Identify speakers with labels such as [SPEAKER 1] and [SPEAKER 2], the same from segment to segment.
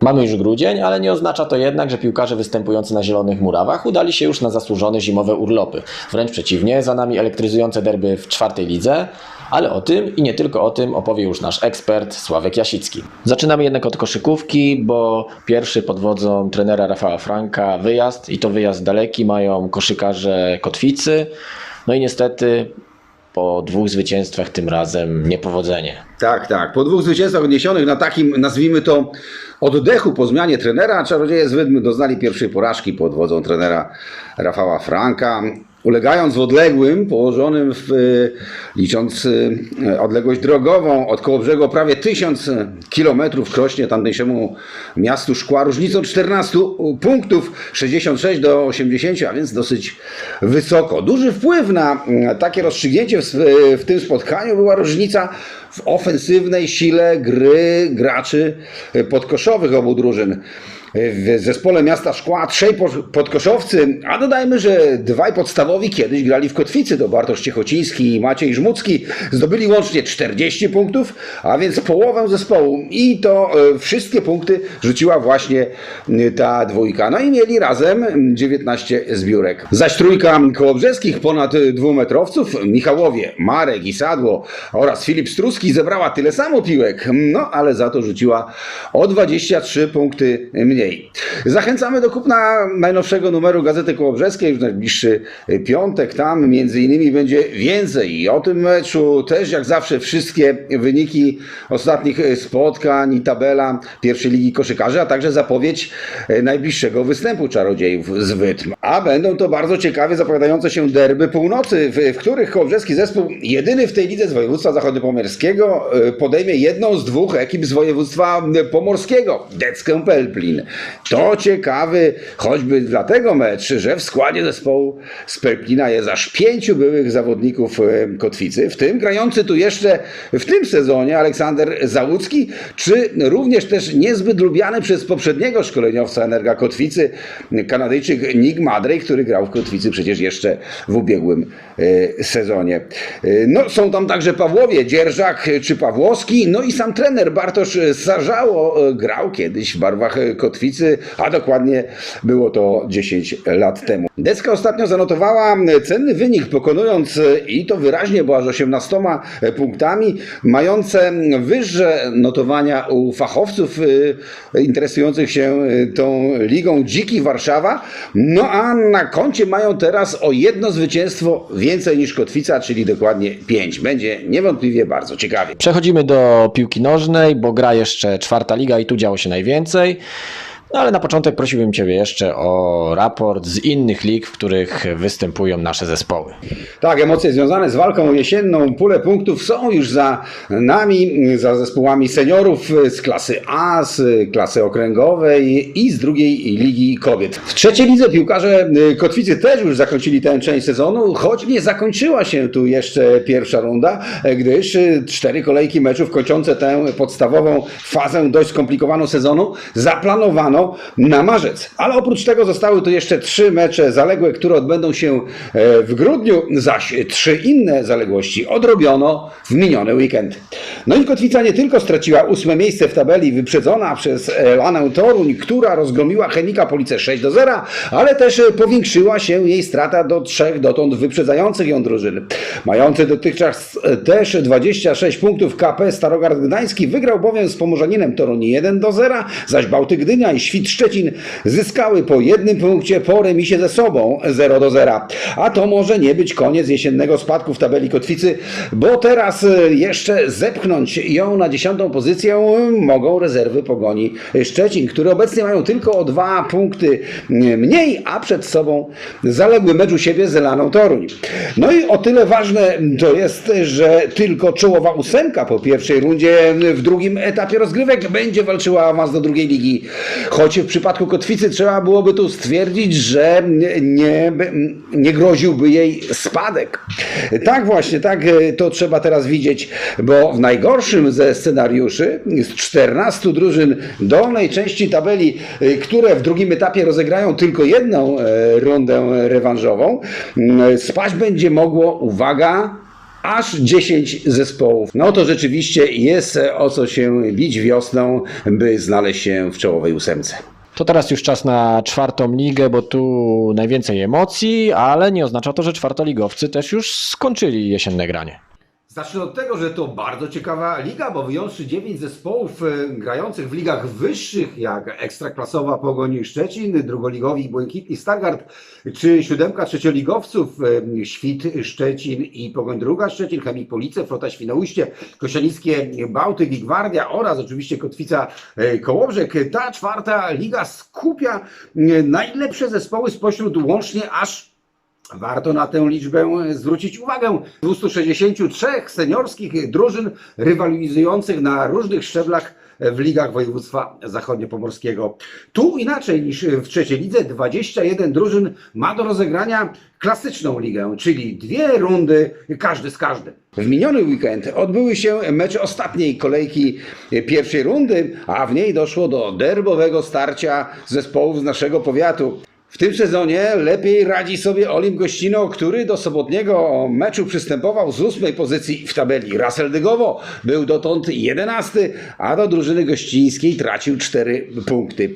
[SPEAKER 1] Mamy już grudzień, ale nie oznacza to jednak, że piłkarze występujący na Zielonych Murawach udali się już na zasłużone zimowe urlopy. Wręcz przeciwnie, za nami elektryzujące derby w czwartej lidze, ale o tym i nie tylko o tym opowie już nasz ekspert Sławek Jasicki. Zaczynamy jednak od koszykówki, bo pierwszy pod wodzą trenera Rafała Franka wyjazd i to wyjazd daleki mają koszykarze Kotwicy. No i niestety po dwóch zwycięstwach tym razem niepowodzenie.
[SPEAKER 2] Tak, tak. Po dwóch zwycięstwach odniesionych na takim, nazwijmy to, oddechu po zmianie trenera, czarodzieje z Wydmy doznali pierwszej porażki pod wodzą trenera Rafała Franka. Ulegając w odległym, położonym w, y, licząc y, odległość drogową od Kołobrzegu o prawie 1000 kilometrów krośnie tamtejszemu miastu Szkła, różnicą 14 punktów, 66 do 80, a więc dosyć wysoko. Duży wpływ na mm, takie rozstrzygnięcie w, w tym spotkaniu była różnica w ofensywnej sile gry graczy podkoszowych obu drużyn. W zespole miasta Szkła trzej po- podkoszowcy, a dodajmy, że dwaj podstawowi kiedyś grali w Kotwicy, to Bartosz Ciechociński i Maciej Żmucki, zdobyli łącznie 40 punktów, a więc połowę zespołu i to e, wszystkie punkty rzuciła właśnie ta dwójka. No i mieli razem 19 zbiórek. Zaś trójka kołobrzeskich ponad dwumetrowców, Michałowie, Marek i Sadło oraz Filip Struski zebrała tyle samo piłek, no ale za to rzuciła o 23 punkty mniej. Zachęcamy do kupna najnowszego numeru Gazety Kołobrzeskiej w najbliższy piątek. Tam między innymi będzie więcej i o tym meczu też jak zawsze wszystkie wyniki ostatnich spotkań i tabela pierwszej ligi koszykarzy, a także zapowiedź najbliższego występu czarodziejów z Wytm. A będą to bardzo ciekawie zapowiadające się derby północy, w, w których kołobrzeski zespół jedyny w tej lidze z województwa zachodniopomorskiego podejmie jedną z dwóch ekip z województwa pomorskiego, Deckę Pelplin. To ciekawy choćby dlatego mecz, że w składzie zespołu z Pelplina jest aż pięciu byłych zawodników e, Kotwicy, w tym grający tu jeszcze w tym sezonie Aleksander Załucki, czy również też niezbyt lubiany przez poprzedniego szkoleniowca Energa Kotwicy, Kanadyjczyk Nick Madrej, który grał w Kotwicy przecież jeszcze w ubiegłym e, sezonie. E, No, są tam także Pawłowie, Dzierżak czy Pawłowski, no i sam trener Bartosz Sarzało grał kiedyś w barwach e, Kotwicy, a dokładnie było to 10 lat temu. Deska ostatnio zanotowała cenny wynik, pokonując i to wyraźnie, bo aż 18 punktami, mające wyższe notowania u fachowców e, interesujących się e, tą ligą Dziki Warszawa. No a na koncie mają teraz o jedno zwycięstwo więcej niż Kotwica, czyli dokładnie 5. Będzie niewątpliwie bardzo ciekawie.
[SPEAKER 1] Przechodzimy do piłki nożnej, bo gra jeszcze czwarta liga i tu działo się najwięcej. No ale na początek prosiłbym Ciebie jeszcze o raport z innych lig, w których występują nasze zespoły.
[SPEAKER 2] Tak, emocje związane z walką jesienną, pulę punktów są już za nami, za zespołami seniorów z klasy A, z klasy okręgowej i z drugiej ligi kobiet. W trzeciej lidze piłkarze Kotwicy też już zakończyli tę część sezonu, choć nie zakończyła się tu jeszcze pierwsza runda, gdyż cztery kolejki meczów kończące tę podstawową fazę dość skomplikowaną sezonu zaplanowano na marzec. Ale oprócz tego zostały tu jeszcze trzy mecze zaległe, które odbędą się e, w grudniu, zaś trzy inne zaległości odrobiono w miniony weekend. No i Kotwica nie tylko straciła ósme miejsce w tabeli wyprzedzona przez Lanę Toruń, która rozgromiła Chemika Police 6 do 0, ale też powiększyła się jej strata do trzech dotąd wyprzedzających ją drużyn. Mający dotychczas e, też 26 punktów KP Starogard Gdański wygrał bowiem z Pomorzaninem Toruń 1 do 0, zaś Bałtyk Gdynia i Świt Szczecin zyskały po jednym punkcie po remisie ze sobą 0 do 0. A to może nie być koniec jesiennego spadku w tabeli Kotwicy, bo teraz e, jeszcze zepchnąć ją na dziesiątą pozycję mogą rezerwy Pogoni Szczecin, które obecnie mają tylko o dwa punkty mniej, a przed sobą zaległy mecz u siebie z Elaną Toruń. No i o tyle ważne to jest, że tylko czołowa ósemka po pierwszej rundzie w drugim etapie rozgrywek będzie walczyła awans do drugiej ligi. Choć w przypadku Kotwicy trzeba byłoby tu stwierdzić, że nie, nie groziłby jej spadek. Tak właśnie, tak to trzeba teraz widzieć, bo w najgorszym ze scenariuszy z 14 drużyn dolnej części tabeli, y, które w drugim etapie rozegrają tylko jedną e, rundę rewanżową, spaść będzie mogło, uwaga, aż 10 zespołów. No to rzeczywiście jest o co się bić wiosną, by znaleźć się w czołowej ósemce.
[SPEAKER 1] To teraz już czas na czwartą ligę, bo tu najwięcej emocji, ale nie oznacza to, że czwartoligowcy też już skończyli jesienne granie.
[SPEAKER 2] Zacznę od tego, że to bardzo ciekawa liga, bo wyjąwszy 9 zespołów e, grających w ligach wyższych, jak Ekstraklasowa Pogoń Szczecin, drugoligowi Błękitni Stargard, czy siódemka trzecioligowców e, Świt Szczecin i Pogoń Druga Szczecin, Chemik Police, Flota Świnoujście, Kościanickie Bałtyk i Gwardia oraz oczywiście Kotwica e, Kołobrzeg. Ta czwarta liga skupia najlepsze zespoły spośród łącznie aż Warto na tę liczbę zwrócić uwagę. 263 seniorskich drużyn rywalizujących na różnych szczeblach w ligach województwa zachodniopomorskiego. Tu inaczej niż w trzeciej lidze 21 drużyn ma do rozegrania klasyczną ligę, czyli dwie rundy każdy z każdym. W miniony weekend odbyły się mecze ostatniej kolejki pierwszej rundy, a w niej doszło do derbowego starcia zespołów z naszego powiatu. W tym sezonie lepiej radzi sobie Olim Gościno, który do sobotniego meczu przystępował z ósmej pozycji w tabeli. Russell Dygowo był dotąd jedenasty, a do drużyny gościńskiej tracił cztery punkty.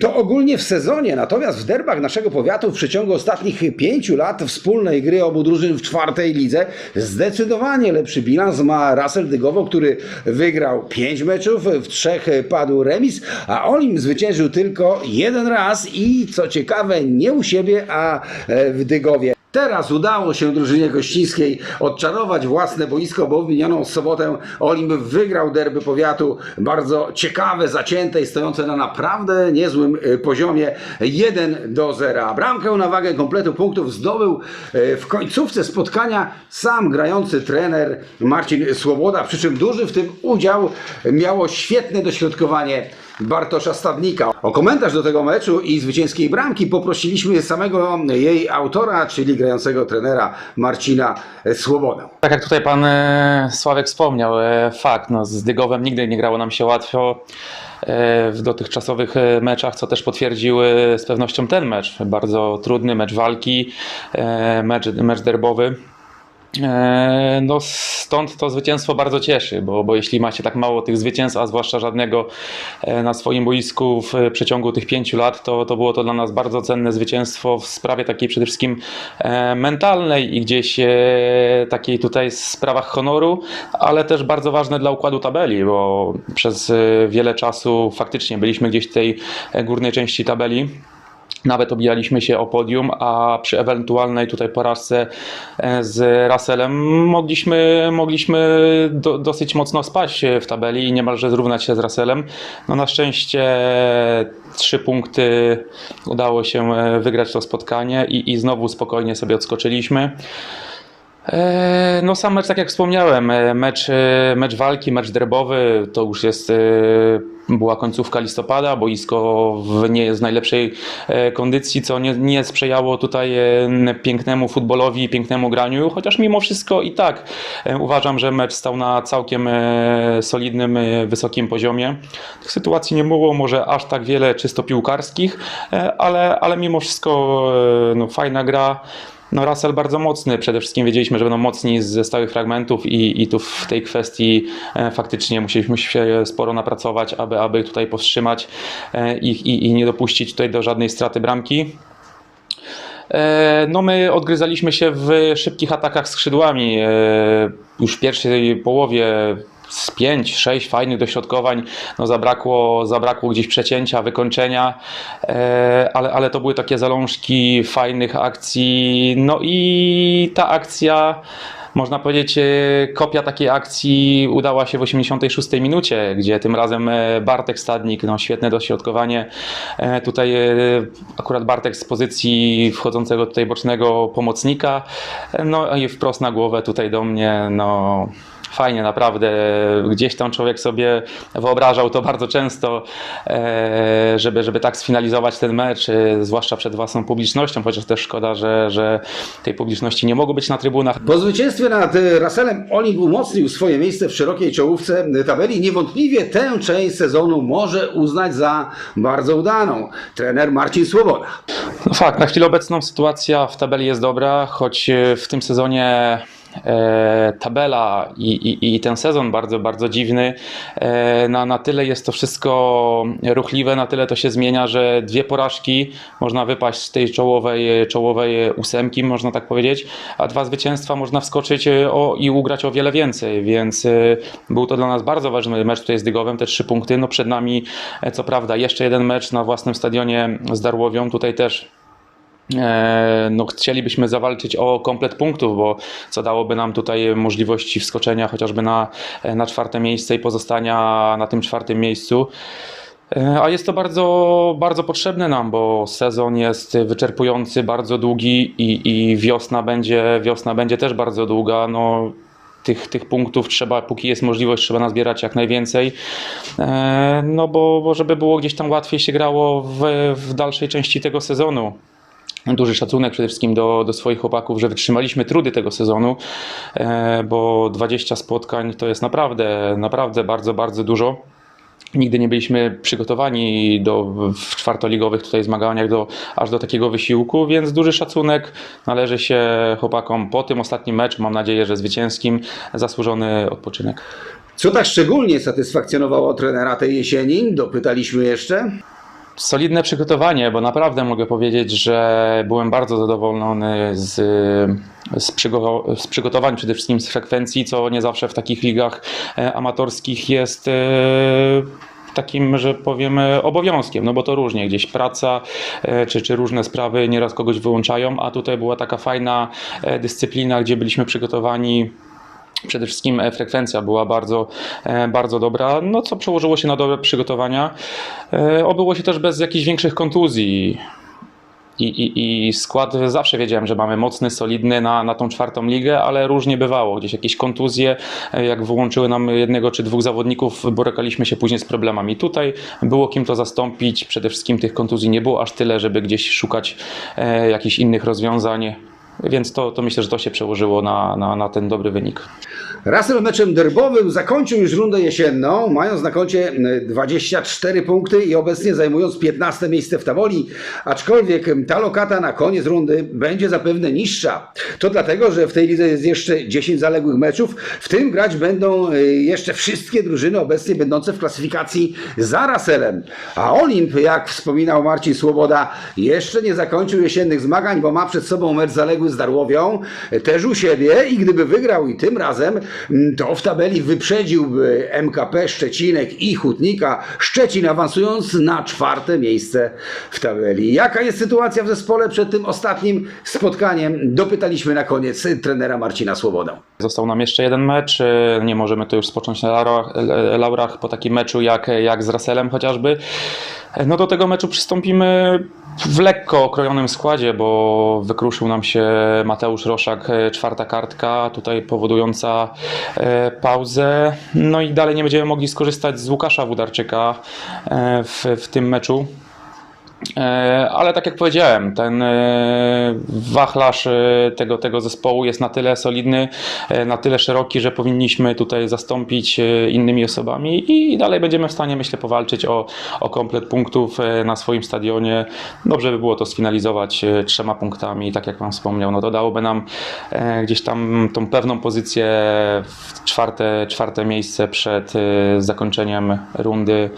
[SPEAKER 2] To ogólnie w sezonie, natomiast w derbach naszego powiatu w przeciągu ostatnich pięciu lat wspólnej gry obu drużyn w czwartej lidze zdecydowanie lepszy bilans ma Russell Dygowo, który wygrał pięć meczów, w trzech padł remis, a Olim zwyciężył tylko jeden raz i co ciekawe nie u siebie, a e, w Dygowie. Teraz udało się drużynie gościńskiej odczarować własne boisko, bo w minioną sobotę Olimp wygrał derby powiatu. Bardzo ciekawe, zacięte i stojące na naprawdę niezłym e, poziomie 1 do 0. Bramkę na wagę kompletu punktów zdobył e, w końcówce spotkania sam grający trener Marcin Słoboda, przy czym duży w tym udział miało świetne dośrodkowanie Bartosza Stadnika. O komentarz do tego meczu i zwycięskiej bramki poprosiliśmy samego jej autora, czyli grającego trenera Marcina Słobodę.
[SPEAKER 3] Tak jak tutaj pan e, Sławek wspomniał, e, fakt, no, z Dygowem nigdy nie grało nam się łatwo e, w dotychczasowych meczach, co też potwierdził e, z pewnością ten mecz. Bardzo trudny mecz walki, mecz, mecz derbowy. E, No stąd to zwycięstwo bardzo cieszy, bo, bo jeśli macie tak mało tych zwycięstw, a zwłaszcza żadnego e, na swoim boisku w przeciągu tych pięciu lat, to, to było to dla nas bardzo cenne zwycięstwo w sprawie takiej przede wszystkim e, mentalnej i gdzieś e, takiej tutaj sprawach honoru, ale też bardzo ważne dla układu tabeli, bo przez e, wiele czasu faktycznie byliśmy gdzieś w tej e, górnej części tabeli. Nawet obijaliśmy się o podium, a przy ewentualnej tutaj porażce e, z Russellem mogliśmy, mogliśmy do, dosyć mocno spaść w tabeli i niemalże zrównać się z Russellem. No na szczęście trzy punkty udało się e, wygrać to spotkanie i, i znowu spokojnie sobie odskoczyliśmy. E, No sam mecz, tak jak wspomniałem, e, mecz, e, mecz walki, mecz derbowy, to już jest, była końcówka listopada, boisko w nie jest w najlepszej kondycji, co nie, nie sprzyjało tutaj pięknemu futbolowi, pięknemu graniu, chociaż mimo wszystko i tak uważam, że mecz stał na całkiem solidnym, wysokim poziomie. Tych sytuacji nie było może aż tak wiele czysto piłkarskich, ale, ale mimo wszystko no, fajna gra. No Russell bardzo mocny, przede wszystkim wiedzieliśmy, że będą mocni ze stałych fragmentów i, i tu w tej kwestii e, faktycznie musieliśmy się sporo napracować, aby, aby tutaj powstrzymać e, ich i, i nie dopuścić tutaj do żadnej straty bramki. E, No my odgryzaliśmy się w szybkich atakach skrzydłami. Już w pierwszej połowie z 5-6 fajnych dośrodkowań, no zabrakło, zabrakło gdzieś przecięcia, wykończenia, e, ale, ale to były takie zalążki fajnych akcji. No i ta akcja można powiedzieć, e, kopia takiej akcji udała się w 86 minucie, gdzie tym razem e, Bartek Stadnik, no świetne dośrodkowanie. Tutaj akurat Bartek z pozycji wchodzącego tutaj bocznego pomocnika, no i wprost na głowę tutaj do mnie, no fajnie naprawdę. Gdzieś tam człowiek sobie wyobrażał to bardzo często, e, żeby, żeby tak sfinalizować ten mecz, e, zwłaszcza przed własną publicznością, chociaż też szkoda, że, że tej publiczności nie mogło być na trybunach.
[SPEAKER 2] Po zwycięstwie nad e, Russellem Olimp umocnił swoje miejsce w szerokiej czołówce tabeli. Niewątpliwie tę część sezonu może uznać za bardzo udaną. Trener Marcin Słoboda.
[SPEAKER 3] No fakt, na chwilę obecną sytuacja w tabeli jest dobra, choć w tym sezonie tabela i, i, i ten sezon bardzo, bardzo dziwny. E, na, na tyle jest to wszystko ruchliwe, na tyle to się zmienia, że dwie porażki można wypaść z tej czołowej, czołowej ósemki, można tak powiedzieć, a dwa zwycięstwa można wskoczyć e, o, i ugrać o wiele więcej, więc e, był to dla nas bardzo ważny mecz tutaj z Dygowem, te trzy punkty. No przed nami, e, co prawda, jeszcze jeden mecz na własnym stadionie z Darłowią, tutaj też E, no, chcielibyśmy zawalczyć o komplet punktów, bo co dałoby nam tutaj możliwości wskoczenia chociażby na, na czwarte miejsce i pozostania na tym czwartym miejscu. E, A jest to bardzo, bardzo potrzebne nam, bo sezon jest wyczerpujący, bardzo długi i, i wiosna, będzie, wiosna będzie też bardzo długa. No, tych, tych punktów trzeba, póki jest możliwość, trzeba nazbierać jak najwięcej. E, No bo, bo żeby było gdzieś tam łatwiej się grało w, w dalszej części tego sezonu duży szacunek przede wszystkim do, do swoich chłopaków, że wytrzymaliśmy trudy tego sezonu, e, bo 20 spotkań to jest naprawdę, naprawdę bardzo, bardzo dużo. Nigdy nie byliśmy przygotowani do, w czwartoligowych tutaj zmaganiach do, aż do takiego wysiłku, więc duży szacunek należy się chłopakom po tym ostatnim meczu, mam nadzieję, że zwycięskim, zasłużony odpoczynek.
[SPEAKER 2] Co tak szczególnie satysfakcjonowało trenera tej jesieni? Dopytaliśmy jeszcze.
[SPEAKER 3] Solidne przygotowanie, bo naprawdę mogę powiedzieć, że byłem bardzo zadowolony z, z, przygo- z przygotowań, przede wszystkim z frekwencji, co nie zawsze w takich ligach e, amatorskich jest. e, Takim, że powiemy, obowiązkiem, no bo to różnie, gdzieś praca e, czy, czy różne sprawy nieraz kogoś wyłączają, a tutaj była taka fajna e, dyscyplina, gdzie byliśmy przygotowani Przede wszystkim e, frekwencja była bardzo, e, bardzo dobra, no co przełożyło się na dobre przygotowania. E, Obyło się też bez jakichś większych kontuzji. I, i, I skład zawsze wiedziałem, że mamy mocny, solidny na, na tą czwartą ligę, ale różnie bywało. Gdzieś jakieś kontuzje, jak wyłączyły nam jednego czy dwóch zawodników, borykaliśmy się później z problemami. Tutaj było kim to zastąpić. Przede wszystkim tych kontuzji nie było aż tyle, żeby gdzieś szukać e, jakichś innych rozwiązań. Więc to, to myślę, że to się przełożyło na, na, na ten dobry wynik.
[SPEAKER 2] Russell meczem derbowym zakończył już rundę jesienną, mając na koncie e, 24 punkty i obecnie zajmując 15 miejsce w tabeli, aczkolwiek ta lokata na koniec rundy będzie zapewne niższa. To dlatego, że w tej lidze jest jeszcze 10 zaległych meczów, w tym grać będą e, jeszcze wszystkie drużyny obecnie będące w klasyfikacji za Russellem. A Olimp, jak wspominał Marcin Słoboda, jeszcze nie zakończył jesiennych zmagań, bo ma przed sobą mecz zaległy z Darłowią, e, też u siebie i gdyby wygrał i tym razem, to w tabeli wyprzedziłby MKP Szczecinek i Hutnika, Szczecin awansując na czwarte miejsce w tabeli. Jaka jest sytuacja w zespole przed tym ostatnim spotkaniem? Dopytaliśmy na koniec trenera Marcina Słobodę.
[SPEAKER 3] Został nam jeszcze jeden mecz. e, Nie możemy to już spocząć na laurach, e, laurach po takim meczu jak, jak z Russellem chociażby. No do tego meczu przystąpimy w lekko okrojonym składzie, bo wykruszył nam się Mateusz Roszak, e, czwarta kartka, tutaj powodująca e, pauzę. No i dalej nie będziemy mogli skorzystać z Łukasza Wudarczyka e, w, w tym meczu. E, Ale tak jak powiedziałem, ten e, wachlarz e, tego, tego zespołu jest na tyle solidny, na tyle szeroki, że powinniśmy tutaj zastąpić innymi osobami i dalej będziemy w stanie, myślę, powalczyć o, o komplet punktów na swoim stadionie. Dobrze by było to sfinalizować trzema punktami, tak jak Wam wspomniał, no to dałoby nam gdzieś tam tą pewną pozycję w czwarte, czwarte miejsce przed zakończeniem rundy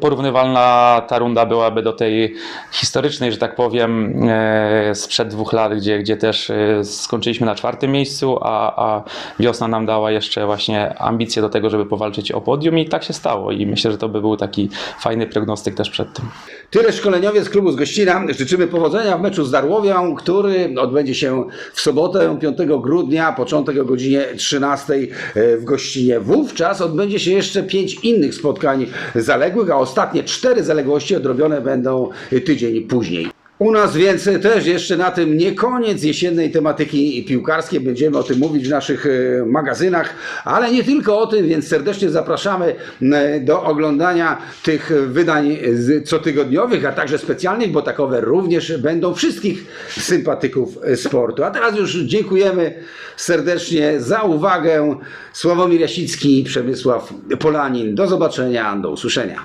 [SPEAKER 3] porównywalna ta runda byłaby do tej historycznej, że tak powiem, e, sprzed dwóch lat, gdzie, gdzie też e, skończyliśmy na czwartym miejscu, a, a wiosna nam dała jeszcze właśnie ambicje do tego, żeby powalczyć o podium i tak się stało i myślę, że to by był taki fajny prognostyk też przed tym.
[SPEAKER 2] Tyle szkoleniowiec klubu z Gościna. Życzymy powodzenia w meczu z Darłowią, który odbędzie się w sobotę 5 grudnia, początek o godzinie 13 w Gościnie. Wówczas odbędzie się jeszcze pięć innych spotkań zaległych, a ostatnie cztery zaległości odrobione będą tydzień później. U nas więc też jeszcze na tym nie koniec jesiennej tematyki piłkarskiej. Będziemy o tym mówić w naszych e, magazynach, ale nie tylko o tym, więc serdecznie zapraszamy e, do oglądania tych wydań cotygodniowych, a także specjalnych, bo takowe również będą wszystkich sympatyków sportu. A teraz już dziękujemy serdecznie za uwagę. Sławomir Jasicki, Przemysław Polanin. Do zobaczenia, do usłyszenia.